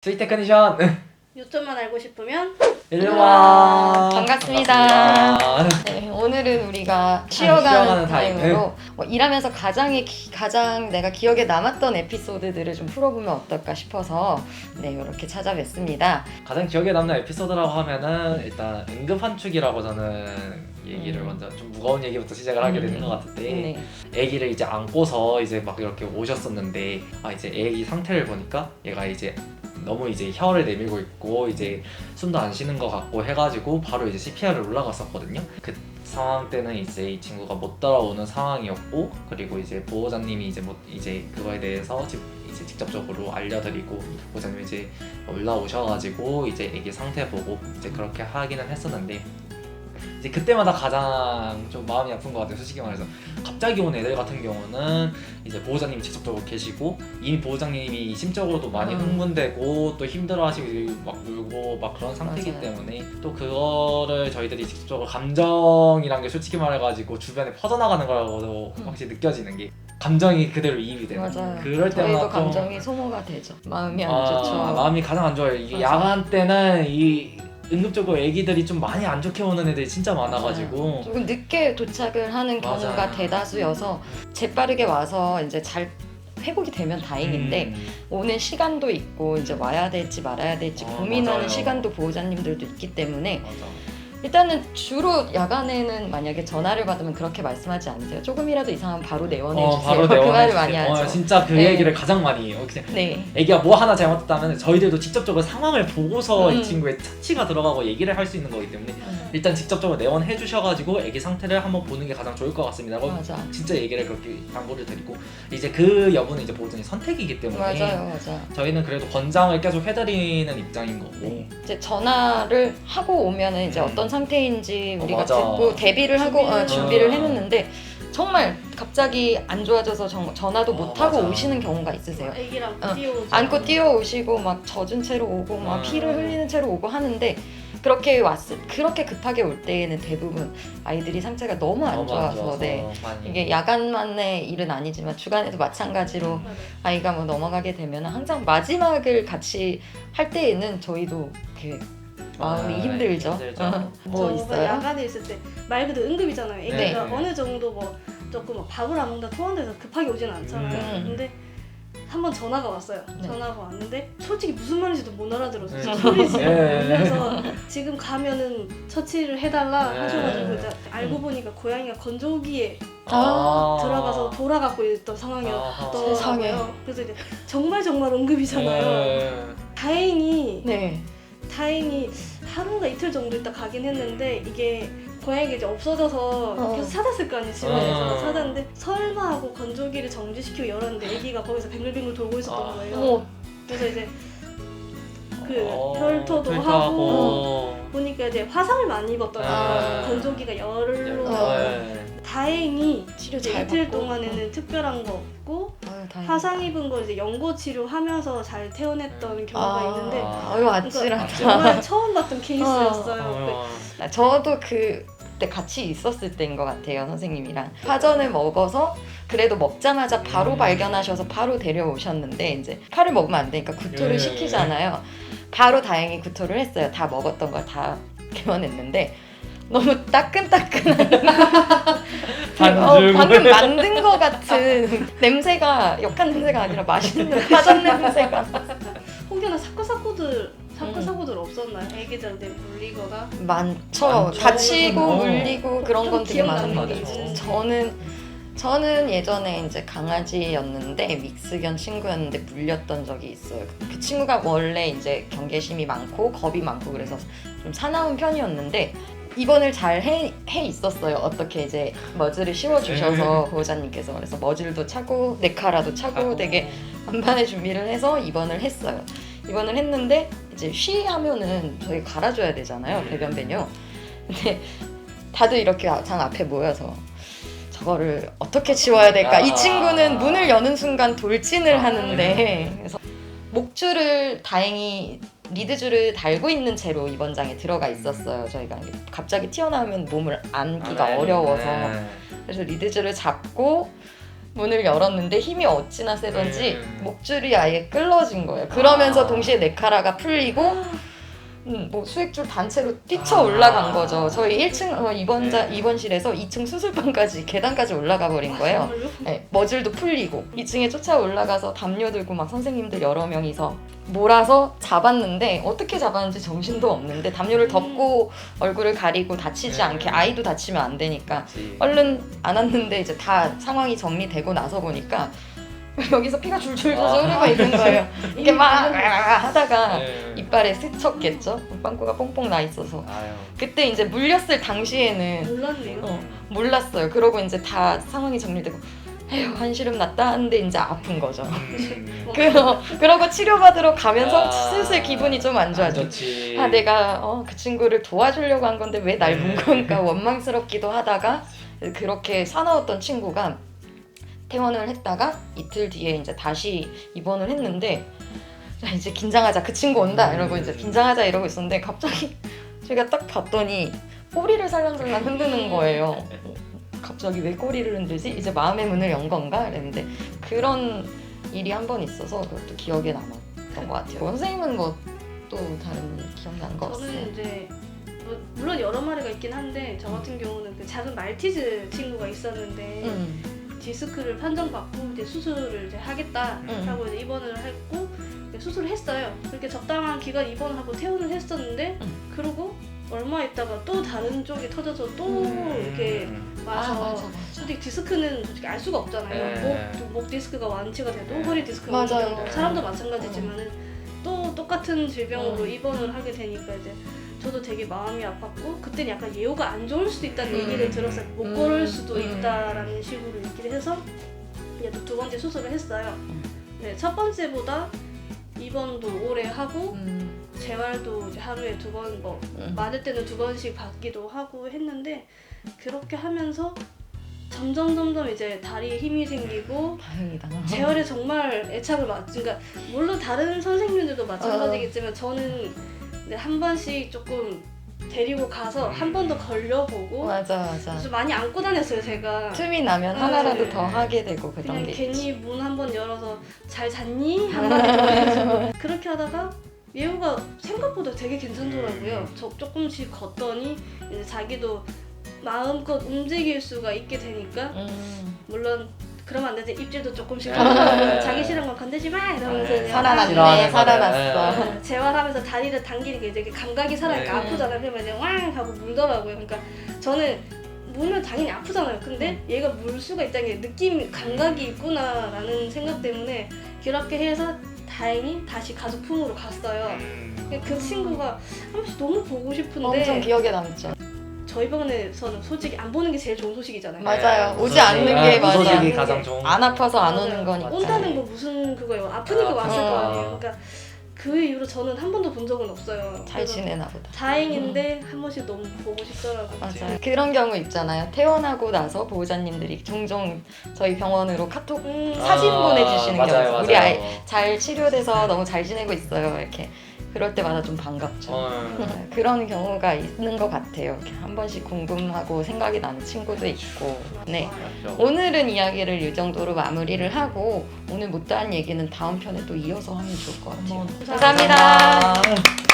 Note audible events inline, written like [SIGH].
스윗 테크니션 요점만 알고 싶으면 일로와 반갑습니다. 네, 오늘은 우리가 쉬어가는, 쉬어가는 타임으로 뭐 일하면서 가장 가장 내가 기억에 남았던 에피소드들을 좀 풀어보면 어떨까 싶어서 네 이렇게 찾아뵙습니다. 가장 기억에 남는 에피소드라고 하면은 일단 응급 환축이라고 저는 얘기를 음. 먼저 좀 무거운 얘기부터 시작을 하게 되는 음. 것 같은데 네. 아기를 이제 안고서 이제 막 이렇게 오셨었는데 아 이제 아기 상태를 보니까 얘가 이제 너무 이제 혀를 내밀고 있고 이제 숨도 안 쉬는 것 같고 해가지고 바로 이제 CPR을 올라갔었거든요. 그 상황 때는 이제 이 친구가 못 따라오는 상황이었고 그리고 이제 보호자님이 이제 뭐 이제 그거에 대해서 직- 이제 직접적으로 알려드리고 보호자님이 이제 올라오셔가지고 이제 아기 상태 보고 이제 그렇게 하기는 했었는데 이제 그때마다 가장 좀 마음이 아픈 것 같아요 솔직히 말해서 갑자기 온 애들 같은 경우는 이제 보호자님이 직접적으로 계시고 이미 보호자님이 심적으로도 많이 음. 흥분되고 또 힘들어하시고 막 울고 막 그런 상태이기 맞아요. 때문에 또 그거를 저희들이 직접적으로 감정이란 게 솔직히 말해가지고 주변에 퍼져나가는 거라고도 음. 확실히 느껴지는 게 감정이 그대로 이입이 되는 맞아요. 그럴 저희도 때마다 좀 감정이 소모가 되죠. 마음이 안 아, 좋죠. 마음이 가장 안 좋아요. 이게 맞아요. 야간 때는 이 응급적으로 애기들이 좀 많이 안 좋게 오는 애들이 진짜 많아가지고 조금 늦게 도착을 하는 경우가 맞아요. 대다수여서 재빠르게 와서 이제 잘 회복이 되면 다행인데 음, 오는 시간도 있고 이제 와야 될지 말아야 될지 어, 고민하는 맞아요. 시간도 보호자님들도 있기 때문에 맞아. 일단은 주로 야간에는 만약에 전화를 받으면 그렇게 말씀하지 않으세요. 조금이라도 이상하면 바로 내원해 어, 주세요. 바로 [LAUGHS] 그 내원해 말을 주세요. 많이 하죠. 어, 진짜 그 네. 얘기를 가장 많이 해요. 그냥 네. 애기가 뭐 하나 잘못했다면 저희들도 직접적으로 상황을 보고서 음. 이 친구의 처치가 들어가고 얘기를 할 수 있는 거기 때문에 일단 직접적으로 내원해 주셔가지고 애기 상태를 한번 보는 게 가장 좋을 것 같습니다. 라고 맞아. 진짜 얘기를 그렇게 당부를 드리고 이제 그 여부는 이제 보호자님 선택이기 때문에 맞아요, 맞아. 저희는 그래도 권장을 계속 해드리는 입장인 거고 네. 이제 전화를 하고 오면은 이제 음. 어떤 상태인지 어, 우리가 맞아. 듣고 대비를 하고 어, 준비를 준비를 어. 해놓는데 정말 갑자기 안 좋아져서 정- 전화도 어, 못 하고 맞아. 오시는 경우가 있으세요. 애기랑 어, 뛰어오죠. 안고 뛰어오시고 막 젖은 채로 오고 막 음. 피를 흘리는 채로 오고 하는데 그렇게 왔 그렇게 급하게 올 때에는 대부분 아이들이 상태가 너무 안 너무 좋아서 네. 많이. 이게 야간만의 일은 아니지만 주간에도 마찬가지로 맞아요. 아이가 뭐 넘어가게 되면 항상 마지막을 같이 할 때에는 저희도 그 마음이 아, 힘들죠. 힘들죠. 어, [LAUGHS] 뭐저 있어요? 야간에 있을 때 말 그대로 응급이잖아요. 애기가 네. 어느 정도 뭐 조금 뭐 밥을 안 먹다 토한다해서 급하게 오지는 않잖아요. 음. 근데 한 번 전화가 왔어요. 네. 전화가 왔는데 솔직히 무슨 말인지도 못 알아들었어요. 네. 진짜 소리 지르고 네. 그래서 지금 가면은 처치를 해달라 네. 하셔가지고 이제 알고 보니까 고양이가 건조기에 아. 들어가서 돌아가고 있던. 상황이었더라고요. 세상에. 그래서 이제 정말 정말 응급이잖아요. 네. 다행히 네. 다행히 하루가 이틀 정도 있다 가긴 했는데 이게 고양이가 이제 없어져서 어. 계속 찾았을 거 아니에요 집안에서 어. 찾았는데 설마 하고 건조기를 정지시키고 열었는데 애기가 거기서 뱅글뱅글 돌고 있었던 아. 거예요 어머, 그래서 이제 그 어, 혈토도 혈토하고. 보니까 이제 화상을 많이 입었더라고요 아. 건조기가 열로 어. 네. 다행히 치료 이제 잘 이틀 받고. 동안에는 특별한 거 없고 다행이다. 화상 입은 거 이제 연고 치료하면서 잘 퇴원했던 경우가 아, 있는데 아유 아찔하다. 정말 처음 봤던 케이스였어요. 어. 아, 저도 그때 같이 있었을 때인 것 같아요 선생님이랑 파전을 먹어서 그래도 먹자마자 바로 음. 발견하셔서 바로 데려오셨는데 이제 파를 먹으면 안 되니까 구토를 예. 시키잖아요 바로 다행히 구토를 했어요 다 먹었던 걸 다 [LAUGHS] 개원했는데 너무 따끈따끈한 [LAUGHS] 반죽을. 어, 방금 만든 것 같은 [LAUGHS] 냄새가 역한 냄새가 아니라 맛있는 파전 냄새가 혹여나 사건 사고들 사건 음. 사고들 없었나요? 애기들한테 물리거나 많죠. 많죠. 다치고 어. 물리고 그런 좀건 되게 기억나는 많은 게것 같아요. 있어요. 저는 저는 예전에 이제 강아지였는데 믹스견 친구였는데 물렸던 적이 있어요. 그 친구가 원래 이제 경계심이 많고 겁이 많고 그래서 좀 사나운 편이었는데 입원을 잘 해 해 있었어요. 어떻게 이제 머즈를 씌워주셔서 보호자님께서 그래서 머질도 차고 네카라도 차고 되게 만반의 준비를 해서 입원을 했어요. 입원을 했는데 이제 쉬 하면은 저희 갈아줘야 되잖아요 배변 배뇨. 근데 다들 이렇게 장 앞에 모여서 저거를 어떻게 치워야 될까? 아. 이 친구는 문을 여는 순간 돌진을 아. 하는데 그래서 목줄을 다행히 리드줄을 달고 있는 채로 입원장에 들어가 있었어요. 저희가 갑자기 튀어나오면 몸을 안기가 아, 네. 어려워서 네. 그래서 리드줄을 잡고 문을 열었는데 힘이 어찌나 세던지 음. 목줄이 아예 끌러진 거예요. 그러면서 아. 동시에 네카라가 풀리고 [GASPS] 음, 뭐 수액줄 단체로 뛰쳐 올라간 거죠. 저희 1층 어, 입원자 네. 입원실에서 2층 수술방까지 계단까지 올라가 버린 거예요. 정말요? 네, 머질도 풀리고 2층에 쫓아 올라가서 담요 들고 막 선생님들 여러 명이서 몰아서 잡았는데 어떻게 잡았는지 정신도 없는데 담요를 덮고 얼굴을 가리고 다치지 네. 않게 아이도 다치면 안 되니까. 얼른 안았는데 이제 다 상황이 정리되고 나서 보니까 [LAUGHS] 여기서 피가 줄줄 아. 흐르고 있는 거예요. 이게 막 하다가 네. 이빨에 스쳤겠죠? 빵꾸가 뽕뽕 나 있어서 아유. 그때 이제 물렸을 당시에는 몰랐네요. 어, 몰랐어요. 그러고 이제 다 상황이 정리되고 에휴 한시름 났다 하는데 이제 아픈 거죠. 음. [LAUGHS] 그러, 그러고 치료받으러 가면서 아. 슬슬 기분이 좀안 좋아져. 좋지. 아 내가 어, 그 친구를 도와주려고 한 건데 왜 날문 네. 건가 [LAUGHS] 원망스럽기도 하다가 그렇게 사나웠던 친구가 퇴원을 했다가 이틀 뒤에 이제 다시 입원을 했는데 자, 이제 긴장하자 그 친구 온다 이러고 이제 긴장하자 이러고 있었는데 갑자기 [LAUGHS] 제가 딱 봤더니 꼬리를 살랑살랑 흔드는 거예요. 갑자기 왜 꼬리를 흔들지? 이제 마음의 문을 연 건가? 이랬는데 그런 일이 한 번 있어서 그것도 기억에 남았던 것 같아요. 선생님은 뭐 또 다른 일 기억나는 거 없어요? 저는 이제 뭐, 물론 여러 마리가 있긴 한데 저 같은 경우는 그 작은 말티즈 친구가 있었는데 음. 디스크를 판정받고 이제 수술을 이제 하겠다 음. 하고 이제 입원을 했고 이제 수술을 했어요. 그렇게 적당한 기간 입원을 하고 퇴원을 했었는데 음. 그러고 얼마 있다가 또 다른 쪽이 터져서 또 이렇게 음. 와서 아, 맞아, 맞아. 솔직히 디스크는 솔직히 알 수가 없잖아요. 네. 목, 목 디스크가 완치가 돼도 네. 허리 디스크가 맞아요. 완치가 돼도 사람도 마찬가지지만은 또 똑같은 질병으로 어. 입원을 하게 되니까 이제 저도 되게 마음이 아팠고 그때는 약간 예후가 안 좋을 수도 있다는 음. 얘기를 들었어요. 못 음. 걸을 수도 음. 있다라는 식으로 얘기를 해서 이제 또 두 번째 수술을 했어요. 음. 네, 첫 번째보다 입원도 오래 하고 음. 재활도 이제 하루에 두 번뭐 음. 맞을 때는 두 번씩 받기도 하고 했는데 그렇게 하면서 점점 점점 이제 다리에 힘이 생기고 다행이다. 재활에 정말 애착을 맞. 그러니까 물론 다른 선생님들도 마찬가지겠지만 저는 이제 한 번씩 조금 데리고 가서 한 번 더 걸려보고 맞아 맞아. 좀 많이 안고 다녔어요 제가. 틈이 나면 아, 하나라도 네. 더 하게 되고 그런 그냥 게 괜히 있지. 문 한 번 열어서 잘 잤니 한마디 더 해주고 그렇게 하다가 예우가 생각보다 되게 괜찮더라고요. 음. 저 조금씩 걷더니 이제 자기도 마음껏 움직일 수가 있게 되니까 음. 물론 그러면 안 되지 입질도 조금씩 네. 하고 자기 싫은 건 건드지 마 이러면서 네. 그냥 살아났네 싫어하는 살아났어. 거는, 아, 재활하면서 다리를 당기니까 이제 그 감각이 살아니까 네. 아프잖아요. 그러면 이제 왕 하고 물더라고요. 그러니까 저는 물면 당연히 아프잖아요. 근데 얘가 물 수가 있다는 게 느낌 감각이 있구나라는 생각 때문에 그렇게 해서 다행히 다시 가족 품으로 갔어요. 음. 그 친구가 한 번씩 너무 보고 싶은데 엄청 기억에 남죠. 저희 병원에서는 솔직히 안 보는 게 제일 좋은 소식이잖아요. 맞아요. 네, 오지 않는 아, 게 맞아. 무서워지기 가장 좋은. 안 아파서 안. 오는 거니까. 온다는 거 무슨 그거예요. 아프니까 아, 왔을 거. 아니에요. 그러니까 그 이후로 저는 한 번도 본 적은 없어요. 잘 그래서 지내나 보다. 다행인데 한 번씩 너무 보고 싶더라고요. 맞아요. 그런 경우 있잖아요. 퇴원하고 나서 보호자님들이 종종 저희 병원으로 카톡 음, 사진 아, 보내주시는 맞아요, 경우 맞아요. 우리 아이 잘 치료돼서 너무 잘 지내고 있어요. 이렇게 그럴 때마다 좀 반갑죠. 어, 네, [LAUGHS] 그런 경우가 있는 것 같아요. 이렇게 한 번씩 궁금하고 생각이 나는 친구도 있고. 네. 맞죠. 오늘은 이야기를 이 정도로 마무리를 하고 오늘 못다한 얘기는 다음 편에 또 이어서 하면 좋을 것 같아요. 감사합니다. 감사합니다.